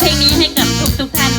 เพลงนี้ให้กับทุกทุกท่าน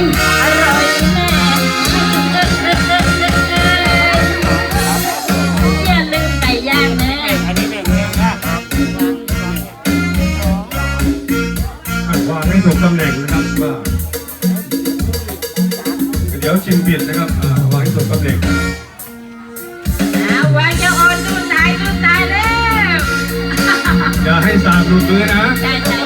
อย่าลืมไก่ยางนน่วางให้ถูกตำแหน่งนะครับว่าเดี๋ยวชิมบิยนนะครับวางให้ถูกตำแหน่งเวางเจ้าอดูตายดูตายแล้วอย่าให้สาบหลุดมือนนะ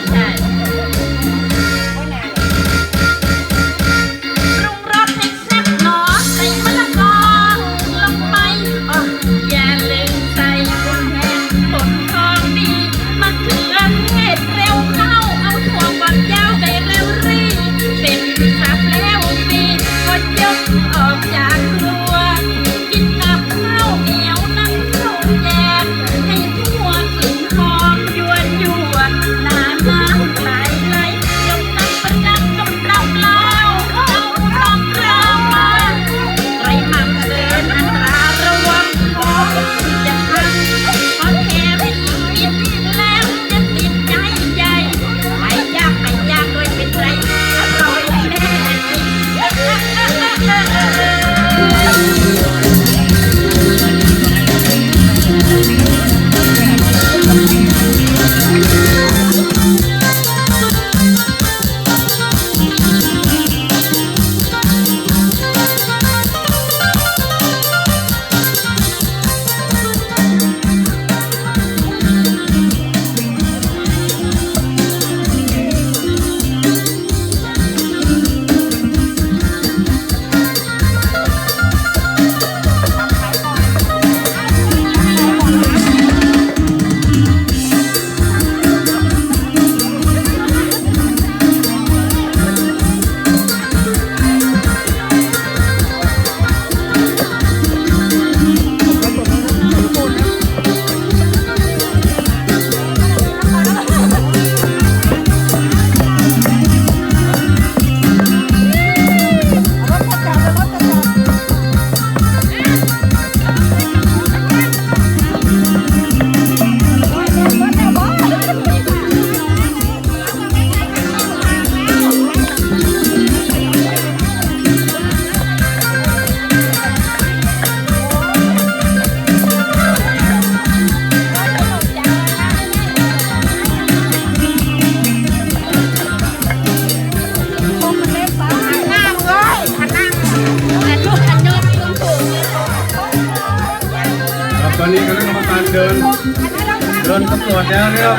นสำรวจแล้วนะครับ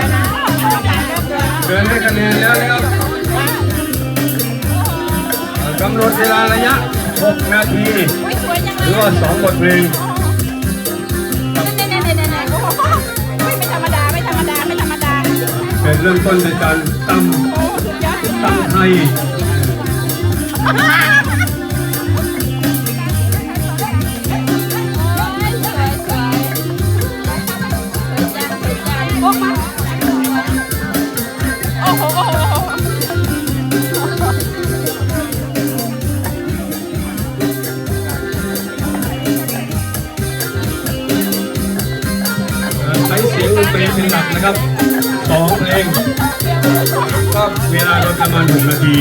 เดินให้คะแนนแล้วนะครับเอ่อกำหนดเวลาระยะ 6 นาที หรือว่า 2 บทเพลงไม่ธรรมดาไม่ธรรมดาไม่ธรรมดาเป็นเริ่มต้นในการตำตำไทย ตรีเป็นหลักนะครับสองเพลงก็เวลาโดยประมาณ6นาที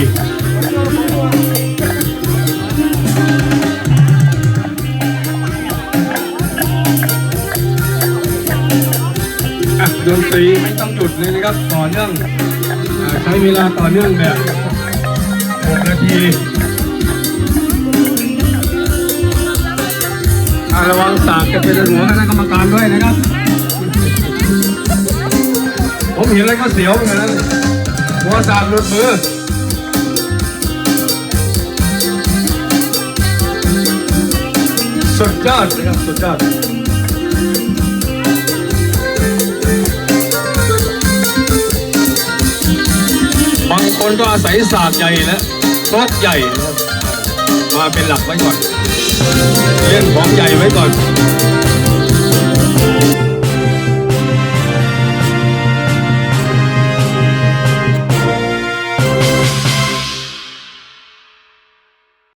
ดนตรีไม่ต้องหยุดเลยนะครับต่อเนื่องอใช้เวลาต่อเนื่องแบบ6นาทีระวังสากจะเป็นหัวคณะกรรมการด้วยนะครับ ผมเห็นแล้วก็เสียวเหมือนกันนะหัวสากหลุดมือสุดยอดนะครับสุดยอดบางคนก็อาศัยศาสตร์ใหญ่และโต๊ะใหญ่นะครับมาเป็นหลักไว้ก่อน เล่นของใหญ่ไว้ก่อน